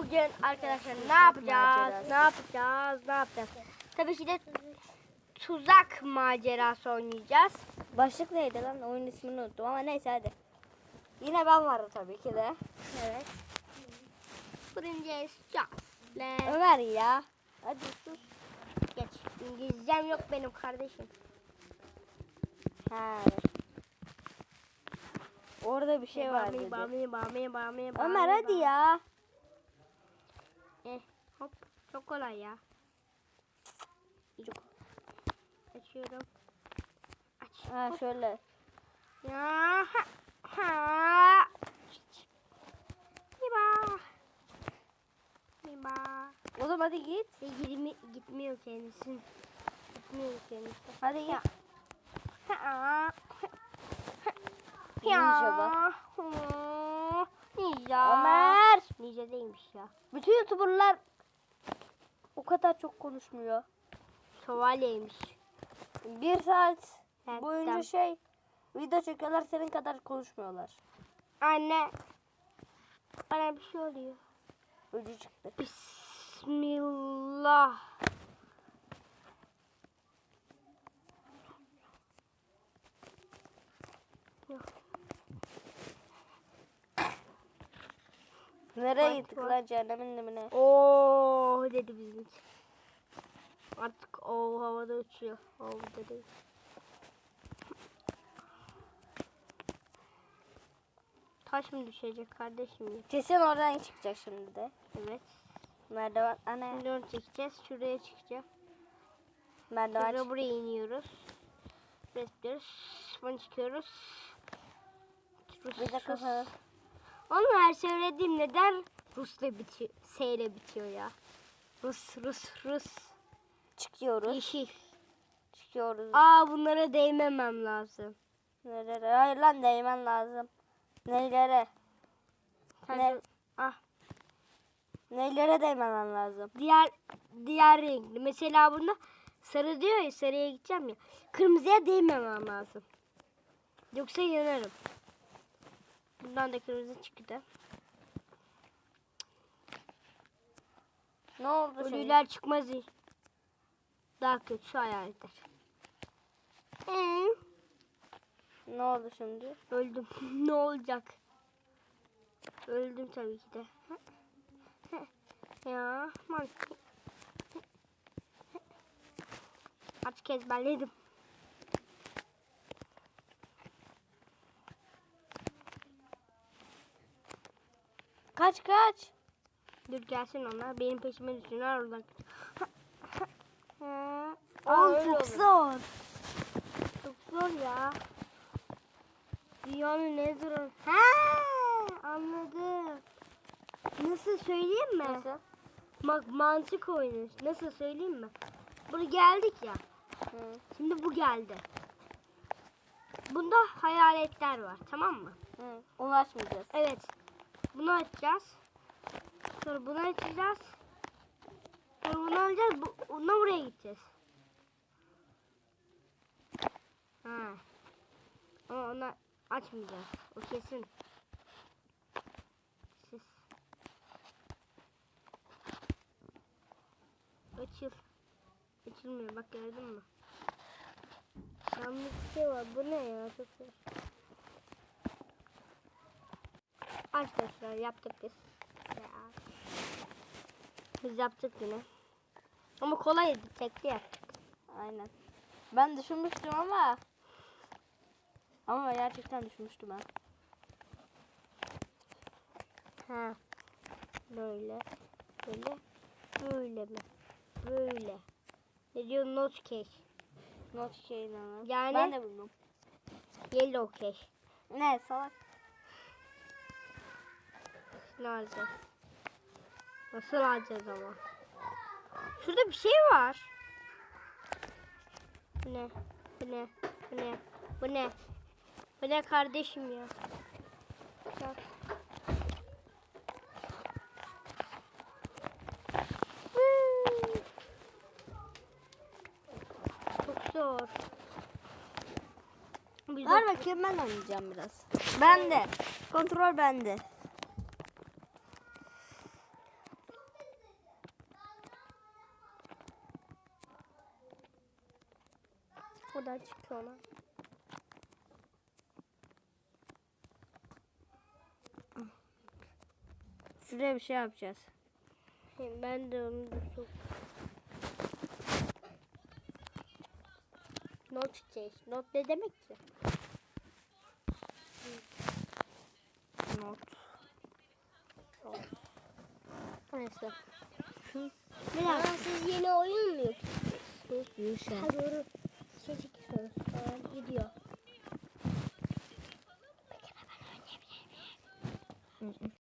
Bugün arkadaşlar ne yapacağız? Ne yapacağız? Ne yapacağız? Tabii ki de tuzak macerası oynayacağız. Başlık neydi lan? Oyun ismini unuttum ama neyse hadi. Yine ben varım tabii ki de. Evet. Fırıncayız. Le. Ömer ya. Hadi sus. Geç. İngilizcem yok benim kardeşim. Ha. Orada bir şey var Bami, dedi. bami, bami, bami, Ömer bami, hadi bami. ya. Kolay ya. Çok. Açıyorum. Aç. Ha şöyle. Ya. Ha. Ha. Miba. Miba. Oğlum hadi git. Ve girmi, gitmiyor kendisi. Gitmiyor kendisi. Hadi git. Ha. Hı. Ninja. Ömer. Ninja değilmiş ya. Bütün youtuberlar kadar çok konuşmuyor. Şövalyeymiş. Bir saat Evet, boyunca şey video çekiyorlar senin kadar konuşmuyorlar. Anne. Bana bir şey oluyor. Öcü çıktı. Bismillah. Nereye gittik lan cehennemin dibine? Oo dedi bizim için. Artık o havada uçuyor. O değil. Taş mı düşecek kardeşim? Kesin oradan çıkacak şimdi de. Evet. Merdiven, anne. Şimdi onu çekeceğiz. Şuraya çıkacağım. Merdiven Sonra çık. buraya iniyoruz. Buraya tıklıyoruz. Bunu çıkıyoruz. Rus, Bir de Oğlum her söylediğim neden Rus'la bitiyor, S ile bitiyor ya? Rus, Rus, Rus. Çıkıyoruz. Yeşil. Çıkıyoruz. Aa bunlara değmemem lazım. Nerelere? Hayır lan değmen lazım. Nelere? Sen Ne? Ah Nelere değmemen lazım? diğer diğer renkli. Mesela bunda sarı diyor ya sarıya gideceğim ya. Kırmızıya değmemem lazım. Yoksa yanarım. Bundan da kırmızı çıktı. Ne oldu? Ölüler çıkmaz. Daha kötü hayaletler. Ee, Ne oldu şimdi? öldüm. ne olacak? Öldüm tabii ki de. ya mantık. Artık ezberledim. Kaç kaç. Dur gelsin onlar. Benim peşime düşsünler oradan. Oğlum çok zor. Çok zor ya. Dünyanın ne zor. Ha, anladım. Nasıl söyleyeyim mi? Nasıl? Bak mantık oyunu. Nasıl söyleyeyim mi? Buraya geldik ya. Hı. Şimdi bu geldi. Bunda hayaletler var. Tamam mı? Hı. Onu açmayacağız. Evet. Bunu açacağız. Sonra bunu açacağız. Sonra bunu alacağız. Bu, onunla buraya gideceğiz. Ha. Ama onu açmayacağız. O kesin. Siz. Açıl. Açılmıyor. Bak gördün mü? Yanlış şey var. Bu ne ya? Çok zor. Arkadaşlar yaptık biz. Ya. Biz yaptık yine. Ama kolaydı. Tekli yaptık. Aynen. Ben düşünmüştüm ama. Ama gerçekten düşünmüştüm ha. Ha. Böyle. Böyle. Böyle mi? Böyle. Ne diyor? Not case. Not şeyini ama. Yani- Ben de buldum. Yellow case. Ne salak. Ne alacağız? Nasıl alacağız ama? Şurada bir şey var. Bu ne? Bu ne? Bu ne? Bu ne? Bu ne kardeşim ya? Bak. Çok zor. Biz Ver bakayım ben oynayacağım biraz. Ben de. Kontrol bende. Buradan çıkıyor. Şuraya bir şey yapacağız. Ben de onu da sok. Not şey. Not ne demek ki? Not. Neyse. Bir Aa, dakika. siz yeni oyun mu yapıyorsunuz? Yuşa. Ha doğru. Çekiyorsunuz. Tamam gidiyor.